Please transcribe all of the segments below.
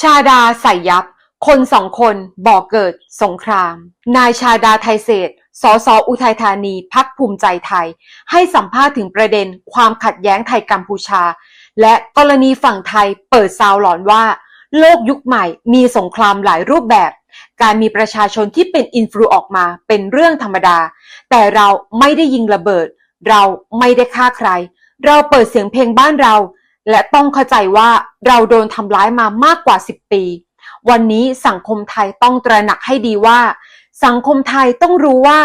ชาดาใส่ยับ คนสองคนบ่อเกิดสงคราม นายชาดาไทยเศษสสอุทัยธานีพักภูมิใจไทย ให้สัมภาษณ์ถึงประเด็นความขัดแย้งไทยกัมพูชา และกรณีฝั่งไทยเปิดซาวหลอนว่า โลกยุคใหม่มีสงครามหลายรูปแบบ การมีประชาชนที่เป็นอินฟลูออกมาเป็นเรื่องธรรมดา แต่เราไม่ได้ยิงระเบิด เราไม่ได้ฆ่าใคร เราเปิดเสียงเพลงบ้านเรา และต้องเข้าใจว่าเราโดนทำร้ายมามากกว่า 10 ปี วันนี้สังคมไทยต้องตระหนักให้ดีว่า สังคมไทยต้องรู้ว่า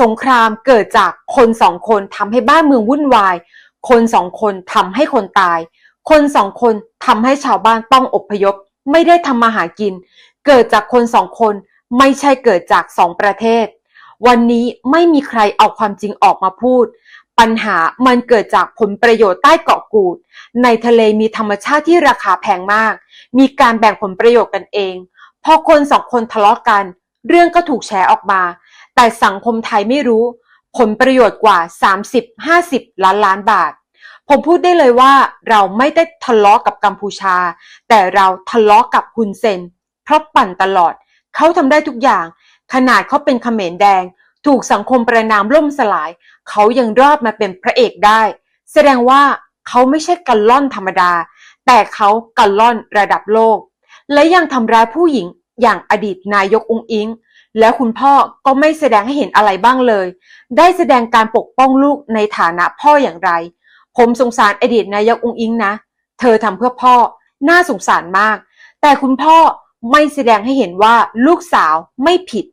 สงครามเกิดจากคนสองคนทำให้บ้านเมืองวุ่นวาย คนสองคนทำให้คนตาย คนสองคนทำให้ชาวบ้านต้องอพยพ ไม่ได้ทำมาหากิน เกิดจากคนสองคนไม่ใช่เกิดจากสองประเทศ วันนี้ไม่มีใครเอาความจริงออกมาพูด ปัญหามันเกิดจากผลประโยชน์ใต้เกาะกูด ในทะเลมีธรรมชาติที่ราคาแพงมาก มีการแบ่งผลประโยชน์กันเอง พอคนสองคนทะเลาะกัน เรื่องก็ถูกแชร์ออกมา แต่สังคมไทยไม่รู้ ผลประโยชน์กว่า 30-50 ล้านล้านบาท ผมพูดได้เลยว่าเราไม่ได้ทะเลาะกับกัมพูชา แต่เราทะเลาะกับฮุนเซน เพราะปั่นตลอด เขาทำได้ทุกอย่าง ขนาดเขาเป็นเขมรแดง ถูกสังคมประนามล่มสลาย เขายังรอดมาเป็นพระเอกได้ แสดงว่าเขาไม่ใช่กัลล่อนธรรมดา แต่เขากัลล่อนระดับโลก และยังทำร้ายผู้หญิงอย่างอดีตนายกองอิง แล้วคุณพ่อก็ไม่แสดงให้เห็นอะไรบ้างเลย ได้แสดงการปกป้องลูกในฐานะพ่ออย่างไร ผมสงสารอดีตนายกองอิงนะ เธอทำเพื่อพ่อ น่าสงสารมาก แต่คุณพ่อไม่แสดงให้เห็นว่าลูกสาวไม่ผิด